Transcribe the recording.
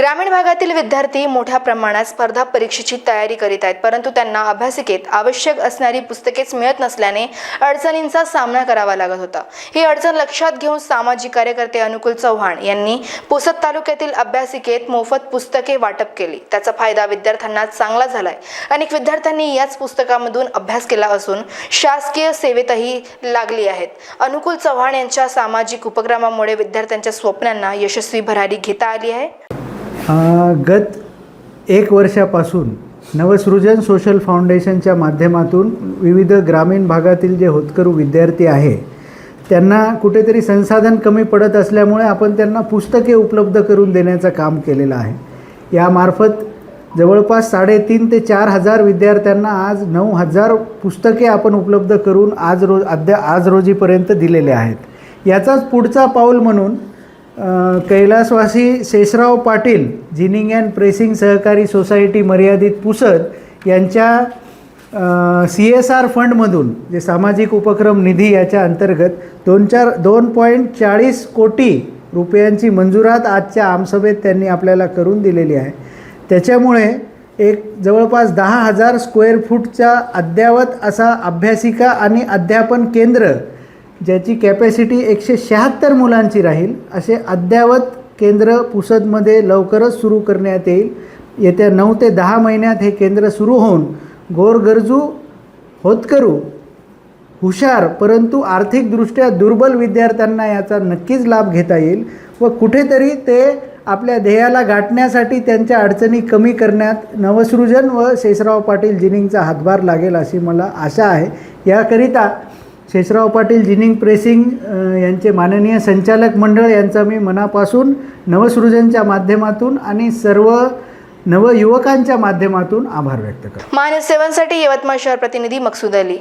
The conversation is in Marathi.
ग्रामीण भागातील विद्यार्थी मोठ्या प्रमाणात स्पर्धा परीक्षेची तयारी करीत आहेत परंतु त्यांना अभ्यासिकेत आवश्यक असणारी पुस्तकेच मिळत नसल्याने अडचणींचा सामना करावा लागत होता. ही अडचण लक्षात घेऊन सामाजिक कार्यकर्ते अनुकूल चव्हाण यांनी पुसद तालुक्यातील अभ्यासिकेत मोफत पुस्तके वाटप केली. त्याचा फायदा विद्यार्थ्यांना चांगला झालाय. अनेक विद्यार्थ्यांनी याच पुस्तकामधून अभ्यास केला असून शासकीय सेवेतही लागली आहेत. अनुकूल चव्हाण यांच्या सामाजिक उपक्रमामुळे विद्यार्थ्यांच्या स्वप्नांना यशस्वी भरारी घेता आली आहे. गत एक वर्षापासून नवसृजन सोशल फाउंडेशनच्या माध्यमातून विविध ग्रामीण भागातील जे होतकरू विद्यार्थी आहे त्यांना कुठेतरी संसाधन कमी पडत असल्यामुळे आपण त्यांना पुस्तके उपलब्ध करून देण्याचं काम केलेलं आहे. यामार्फत जवळपास साडेतीन ते चार हजार विद्यार्थ्यांना आज नऊ हजार पुस्तके आपण उपलब्ध करून आज रोज अद्या आज रोजीपर्यंत दिलेले आहेत. याचाच पुढचा पाऊल म्हणून कैलासवासी Shesharao Patil ginning and pressing सहकारी सोसायटी मर्यादित पुसद यांच्या सी एस आर फंडमधून जे सामाजिक उपक्रम निधी याच्या अंतर्गत दोन चार दोन पॉईंट चाळीस कोटी रुपयांची मंजुरात आजच्या आमसभेत त्यांनी आपल्याला करून दिलेली आहे. त्याच्यामुळे एक जवळपास दहा हजार स्क्वेअर फूटचा अद्ययावत असा अभ्यासिका आणि अध्यापन केंद्र ज्याची कॅपॅसिटी एकशे शहात्तर मुलांची राहील असे अद्ययावत केंद्र पुसदमध्ये लवकरच सुरू करण्यात येईल. येत्या नऊ ते दहा महिन्यात हे केंद्र सुरू होऊन गोरगरजू होतकरू हुशार परंतु आर्थिकदृष्ट्या दुर्बल विद्यार्थ्यांना याचा नक्कीच लाभ घेता येईल व कुठेतरी ते आपल्या ध्येयाला गाठण्यासाठी त्यांच्या अडचणी कमी करण्यात नवसृजन व शेषराव पाटील जिनिंगचा हातभार लागेल अशी मला आशा आहे. याकरिता शेषराव पाटील जिनिंग प्रेसिंग यांचे माननीय संचालक मंडळ यांचा मी मनापासून नवसृजनच्या माध्यमातून आणि सर्व नवयुवकांच्या माध्यमातून आभार व्यक्त करतो. मानस सेवांसाठी यवतमाळ शहर प्रतिनिधी मकसूद अली.